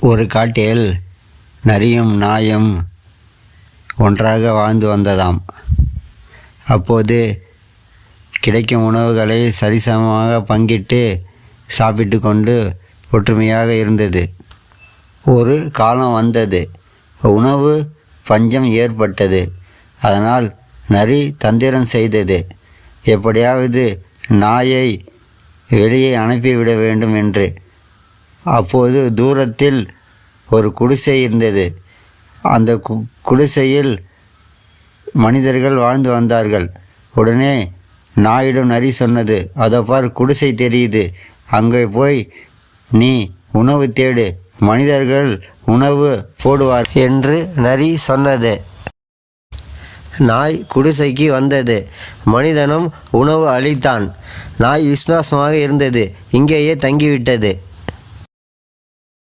ஒரு காட்டில் நரியும் நாயும் ஒன்றாக வாழ்ந்து வந்ததாம். அப்போது கிடைக்கும் உணவுகளை சரிசமமாக பங்கிட்டு சாப்பிட்டு கொண்டு ஒற்றுமையாக இருந்தது. ஒரு காலம் வந்தது. உணவு பஞ்சம் ஏற்பட்டது. அதனால் நரி தந்திரம் செய்தது. எப்படியாவது நாயை வெளியே அனுப்பிவிட வேண்டும் என்று அப்போது தூரத்தில் ஒரு குடிசை இருந்தது. அந்த கு குடிசையில் மனிதர்கள் வாழ்ந்து வந்தார்கள். உடனே நாயிடம் நரி சொன்னது அதை பார் குடிசை தெரியுது. அங்கே போய் நீ உணவு தேடு. மனிதர்கள் உணவு போடுவார் என்று நரி சொன்னது. நாய் குடிசைக்கு வந்தது. மனிதனும் உணவு அளித்தான். நாய் விசுவாசமாக இருந்தது. இங்கேயே தங்கிவிட்டது.